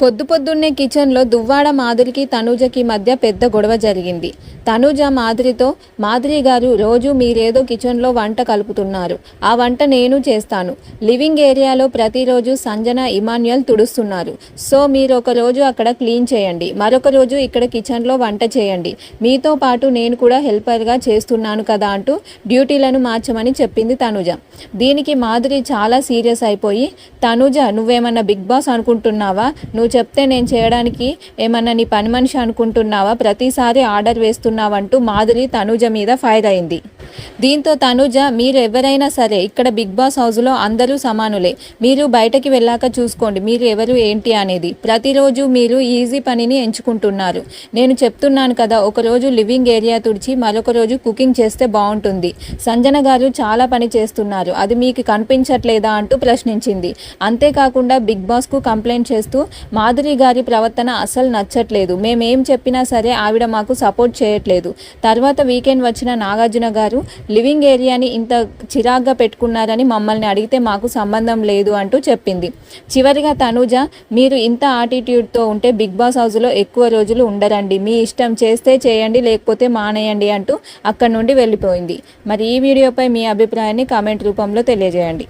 పొద్దు పొద్దున్నే కిచెన్లో దువ్వాడ మాధురికి తనూజకి మధ్య పెద్ద గొడవ జరిగింది. తనూజ మాధురితో మాధురి గారు రోజు మీరేదో కిచెన్లో వంట కలుపుతున్నారు. ఆ వంట నేను చేస్తాను. లివింగ్ ఏరియాలో ప్రతిరోజు సంజన ఇమాన్యుయల్ తుడుస్తున్నారు. సో మీరు ఒక రోజు అక్కడ క్లీన్ చేయండి. మరొక రోజు ఇక్కడ కిచెన్లో వంట చేయండి. మీతో పాటు నేను కూడా హెల్పర్గా చేస్తున్నాను కదా అంటూ డ్యూటీలను మార్చమని చెప్పింది తనూజ. దీనికి మాధురి చాలా సీరియస్ అయిపోయి తనూజ నువ్వేమన్నా బిగ్ బాస్ అనుకుంటున్నావా? నువ్వు చెప్తే నేను చేయడానికి ఏమన్నా నీ పని మనిషి అనుకుంటున్నావా? ప్రతిసారి ఆర్డర్ వేస్తున్నావంటూ మాధురి తనుజ మీద ఫైర్ అయింది. దీంతో తనుజ మీరు ఎవరైనా సరే ఇక్కడ బిగ్ బాస్ హౌస్లో అందరూ సమానులే. మీరు బయటకి వెళ్ళాక చూసుకోండి మీరు ఎవరు ఏంటి అనేది. ప్రతిరోజు మీరు ఈజీ పనిని ఎంచుకుంటున్నారు. నేను చెప్తున్నాను కదా ఒకరోజు లివింగ్ ఏరియా తుడిచి మరొక రోజు కుకింగ్ చేస్తే బాగుంటుంది. సంజన గారు చాలా పని చేస్తున్నారు అది మీకు కనిపించట్లేదా అంటూ ప్రశ్నించింది. అంతేకాకుండా బిగ్ బాస్కు కంప్లైంట్ చేస్తూ మాధురి గారి ప్రవర్తన అసలు నచ్చట్లేదు. మేమేం చెప్పినా సరే ఆవిడ మాకు సపోర్ట్ చేయట్లేదు. తర్వాత వీకెండ్ వచ్చిన నాగార్జున గారు లివింగ్ ఏరియాని ఇంత చిరాగ్గా పెట్టుకున్నారని మమ్మల్ని అడిగితే మాకు సంబంధం లేదు అంటూ చెప్పింది. చివరిగా తనూజ మీరు ఇంత ఆటిట్యూడ్తో ఉంటే బిగ్ బాస్ హౌస్లో ఎక్కువ రోజులు ఉండరండి. మీ ఇష్టం చేస్తే చేయండి లేకపోతే మానేయండి అంటూ అక్కడి నుండి వెళ్ళిపోయింది. మరి ఈ వీడియోపై మీ అభిప్రాయాన్ని కామెంట్ రూపంలో తెలియజేయండి.